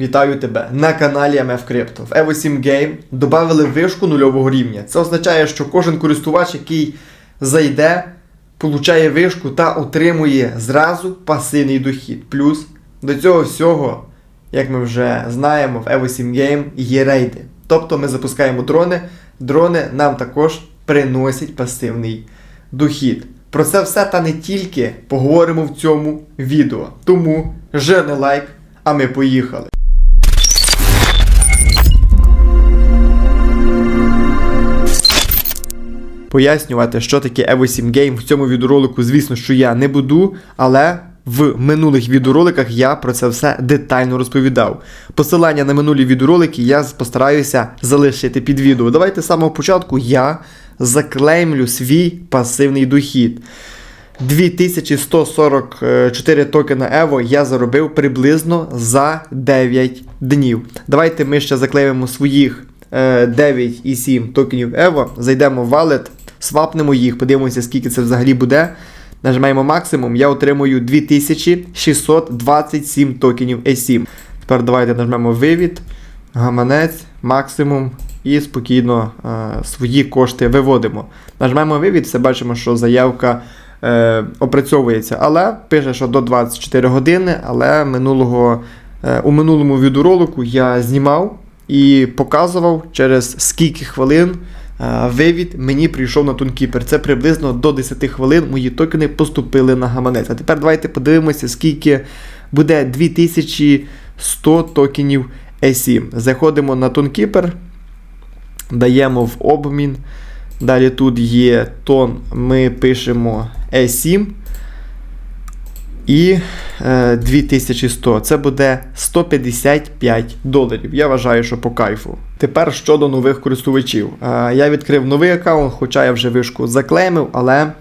Вітаю тебе на каналі MF Crypto. В Evo 7 Game додали вишку нульового рівня. Це означає, що кожен користувач, який зайде, получає вишку та отримує зразу пасивний дохід. Плюс до цього всього, як ми вже знаємо, в Evo 7 Game є рейди. Тобто ми запускаємо дрони, дрони нам також приносять пасивний дохід. Про це все та не тільки поговоримо в цьому відео. Тому жирний лайк, а ми поїхали. Пояснювати, що таке Evo 7 Game в цьому відеоролику, звісно, що я не буду, але в минулих відеороликах я про це все детально розповідав. Посилання на минулі відеоролики я постараюся залишити під відео. Давайте з самого початку я заклеймлю свій пасивний дохід. 2144 токена Evo я заробив приблизно за 9 днів. Давайте ми ще заклеїмо своїх е, 9,7 токенів Evo, зайдемо в wallet, свапнемо їх, подивимося, скільки це взагалі буде. Нажимаємо максимум, я отримую 2627 токенів E7. Тепер давайте нажмемо вивід, гаманець, максимум і спокійно е, свої кошти виводимо. Нажмемо вивід, все бачимо, що заявка е, опрацьовується, але пише, що до 24 години, але минулого, е, у минулому відеоролику я знімав і показував через скільки хвилин вивід мені прийшов на Тункіпер. Це приблизно до 10 хвилин мої токени поступили на гаманець. А тепер давайте подивимося, скільки буде 2100 токенів E7. Заходимо на Тункіпер, даємо в обмін. Далі тут є тон, ми пишемо E7 і е, 2100. Це буде 155 доларів. Я вважаю, що по кайфу. Тепер щодо нових користувачів. Е, я відкрив новий аккаунт, хоча я вже вишку заклеймив, але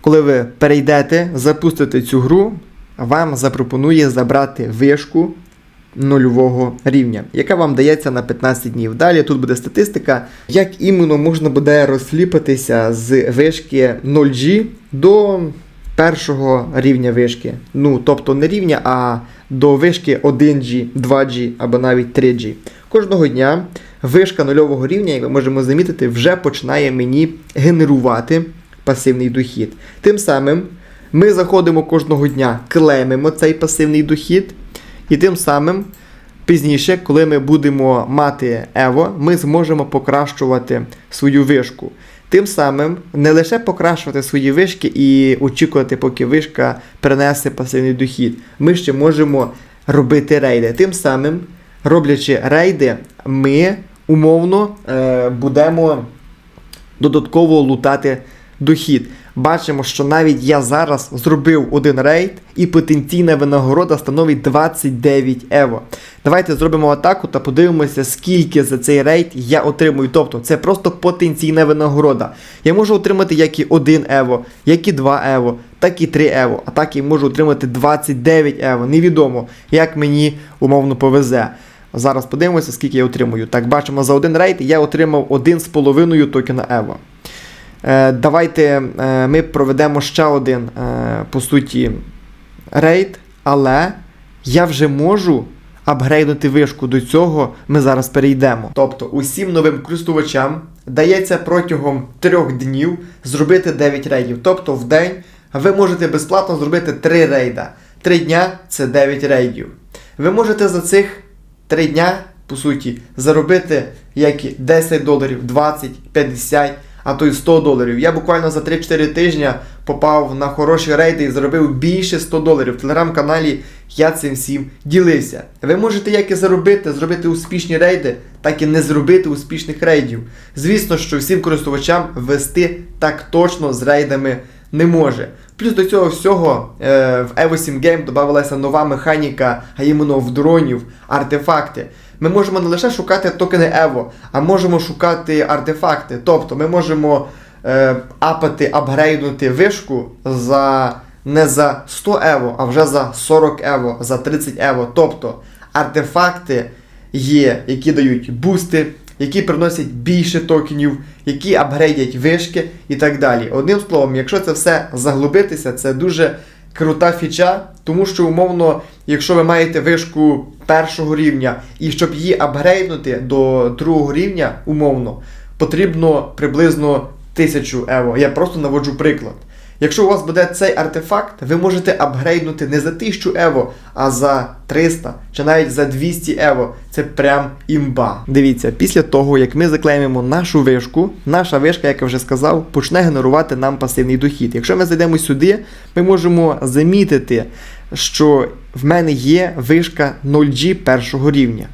коли ви перейдете, запустите цю гру, вам запропонує забрати вишку нульового рівня, яка вам дається на 15 днів. Далі тут буде статистика, як іменно можна буде розсліпатися з вишки 0G до першого рівня вишки. Ну, тобто не рівня, а до вишки 1G, 2G або навіть 3G. Кожного дня вишка нульового рівня, як ми можемо замітити, вже починає мені генерувати пасивний дохід. Тим самим ми заходимо кожного дня, клеймимо цей пасивний дохід. І тим самим пізніше, коли ми будемо мати Ево, ми зможемо покращувати свою вишку. Тим самим не лише покращувати свої вишки і очікувати, поки вишка принесе пасивний дохід. Ми ще можемо робити рейди. Тим самим, роблячи рейди, ми умовно е, будемо додатково лутати дохід. Бачимо, що навіть я зараз зробив один рейд, і потенційна винагорода становить 29 ево. Давайте зробимо атаку та подивимося, скільки за цей рейд я отримую. Тобто це просто потенційна винагорода. Я можу отримати як і 1 ево, як і 2 ево, так і 3 ево, а так і можу отримати 29 ево. Невідомо, як мені умовно повезе. Зараз подивимося, скільки я отримую. Так, бачимо, за один рейд я отримав 1,5 токена ево. Е, Давайте е, ми проведемо ще один, е, по суті, рейд, але я вже можу апгрейднути вишку. До цього ми зараз перейдемо. Тобто, усім новим користувачам дається протягом 3 днів зробити 9 рейдів. Тобто в день ви можете безплатно зробити 3 рейда. 3 дня це 9 рейдів. Ви можете за цих 3 дня, по суті, заробити як і 10 доларів, 20, 50 а то й 100 доларів. Я буквально за 3-4 тижні попав на хороші рейди і заробив більше 100 доларів. В телеграм-каналі я цим всім ділився. Ви можете як і заробити, зробити успішні рейди, так і не зробити успішних рейдів. Звісно, що всім користувачам вести так точно з рейдами не може. Плюс до цього всього е, в Evo 7 Game додавалася нова механіка, а іменно в дронів, артефакти. Ми можемо не лише шукати токени Evo, а можемо шукати артефакти. Тобто ми можемо е, апати, апгрейднути вишку за не за 100 Evo, а вже за 40 Evo, за 30 Evo. Тобто артефакти є, які дають бусти, які приносять більше токенів, які апгрейдять вишки і так далі. Одним словом, якщо це все заглибитися, це дуже крута фіча, тому що умовно, якщо ви маєте вишку першого рівня, і щоб її апгрейднути до другого рівня, умовно, потрібно приблизно 1000 ево. Я просто наводжу приклад. Якщо у вас буде цей артефакт, ви можете апгрейднути не за 1000 ево, а за 300 чи навіть за 200 ево. Це прям імба. Дивіться, після того, як ми заклеїмо нашу вишку, наша вишка, як я вже сказав, почне генерувати нам пасивний дохід. Якщо ми зайдемо сюди, ми можемо замітити, що в мене є вишка 0G першого рівня.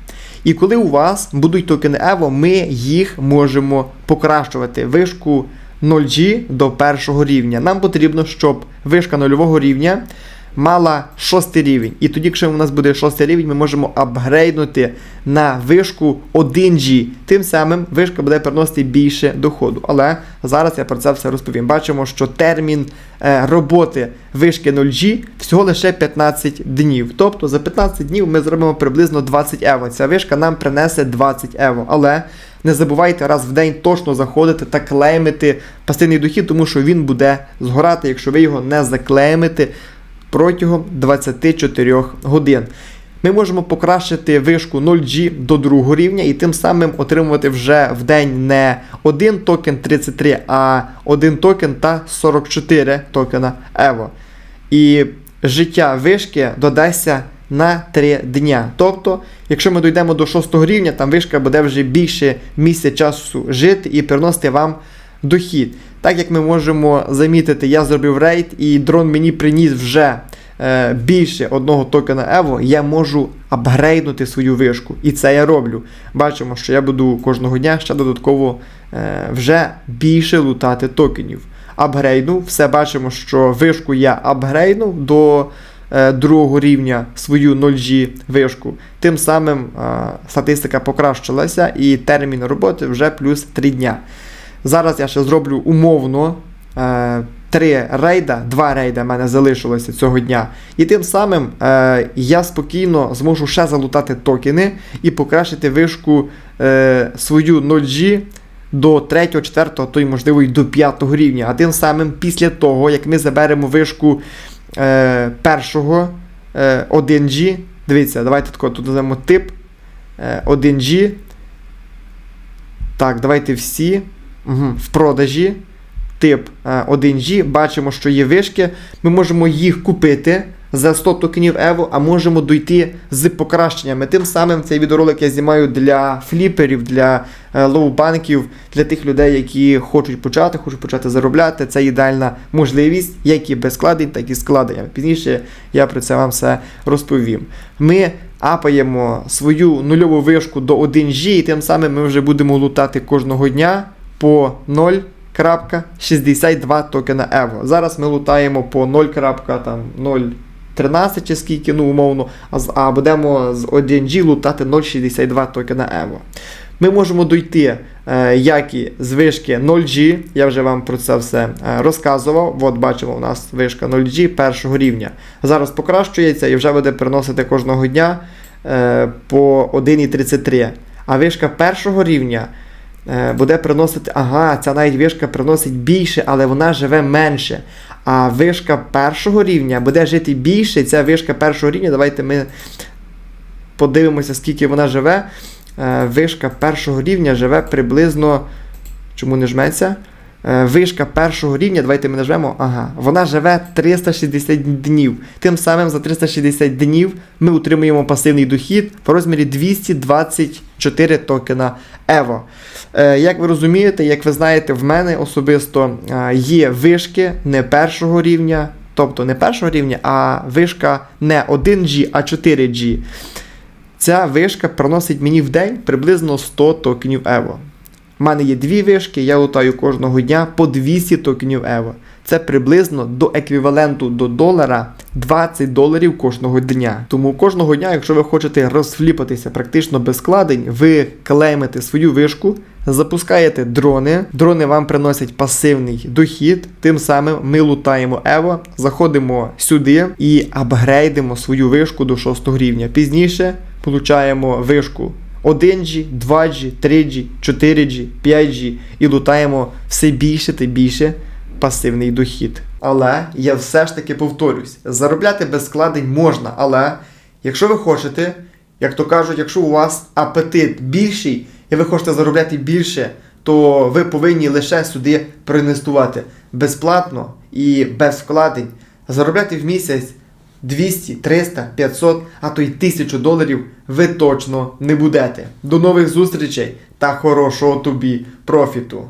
І коли у вас будуть токени Evo, ми їх можемо покращувати. Вишку 0G до першого рівня. Нам потрібно, щоб вишка нульового рівня мала шостий рівень. І тоді, якщо у нас буде шостий рівень, ми можемо апгрейднути на вишку 1G. Тим самим вишка буде приносити більше доходу. Але зараз я про це все розповім. Бачимо, що термін е, роботи вишки 0G всього лише 15 днів. Тобто за 15 днів ми зробимо приблизно 20 ево. Ця вишка нам принесе 20 ево. Але не забувайте раз в день точно заходити та клеймити пасивний дохід, тому що він буде згорати, якщо ви його не заклеймите протягом 24 годин. Ми можемо покращити вишку 0G до другого рівня і тим самим отримувати вже в день не один токен 33, а один токен та 44 токена EVO. І життя вишки додасться на 3 дня. Тобто, якщо ми дійдемо до 6 рівня, там вишка буде вже більше місяця часу жити і приносити вам дохід. Так як ми можемо замітити, я зробив рейд, і дрон мені приніс вже е, більше одного токена Evo, я можу апгрейднути свою вишку. І це я роблю. Бачимо, що я буду кожного дня ще додатково е, вже більше лутати токенів. Апгрейднув, все бачимо, що вишку я апгрейднув до другого рівня свою 0G вишку. Тим самим е, статистика покращилася і термін роботи вже плюс 3 дня. Зараз я ще зроблю умовно е, три рейда, два рейда в мене залишилося цього дня. І тим самим е, я спокійно зможу ще залутати токени і покращити вишку е, свою 0G до 3, 4, то й можливо і до 5 рівня. А тим самим після того, як ми заберемо вишку е, першого е, 1G, дивіться, давайте тако, тут назвемо тип е, 1G. Так, давайте всі. Угу. В продажі тип е, 1G. Бачимо, що є вишки. Ми можемо їх купити за 100 токенів Evo, а можемо дойти з покращеннями. Тим самим цей відеоролик я знімаю для фліперів, для е, лоу-банків, для тих людей, які хочуть почати, хочуть почати заробляти. Це ідеальна можливість, як і без складень, так і складення. Пізніше я про це вам все розповім. Ми апаємо свою нульову вишку до 1G, і тим самим ми вже будемо лутати кожного дня по 0.62 токена Evo. Зараз ми лутаємо по 0.013 чи скільки, ну умовно, а, будемо з 1G лутати 0.62 токена Evo. Ми можемо дойти е, як і з вишки 0G, я вже вам про це все е, розказував. От бачимо, у нас вишка 0G першого рівня. Зараз покращується і вже буде приносити кожного дня е, по 1,33. А вишка першого рівня буде приносити, ага, ця навіть вишка приносить більше, але вона живе менше. А вишка першого рівня буде жити більше. Ця вишка першого рівня, давайте ми подивимося, скільки вона живе. Е, Вишка першого рівня живе приблизно. Чому не жметься? Е, Вишка першого рівня, давайте ми нажмемо. Ага, вона живе 360 днів. Тим самим за 360 днів ми утримуємо пасивний дохід в розмірі 224 токена Evo. Е, Як ви розумієте, як ви знаєте, в мене особисто е, є вишки не першого рівня, тобто не першого рівня, а вишка не 1G, а 4G. Ця вишка приносить мені в день приблизно 100 токенів Evo. У мене є дві вишки, я лутаю кожного дня по 200 токенів Evo. Це приблизно до еквіваленту до долара 20 доларів кожного дня. Тому кожного дня, якщо ви хочете розфліпатися практично без складень, ви клеймите свою вишку, запускаєте дрони. Дрони вам приносять пасивний дохід. Тим самим ми лутаємо Evo, заходимо сюди і апгрейдимо свою вишку до 6 рівня. Пізніше получаємо вишку 1G, 2G, 3G, 4G, 5G і лутаємо все більше та більше пасивний дохід. Але я все ж таки повторюсь: заробляти без складень можна, але якщо ви хочете, як то кажуть, якщо у вас апетит більший і ви хочете заробляти більше, то ви повинні лише сюди проінвестувати безплатно і без вкладень. Заробляти в місяць 200, 300, 500, а то й 1000 доларів ви точно не будете. До нових зустрічей та хорошого тобі профіту!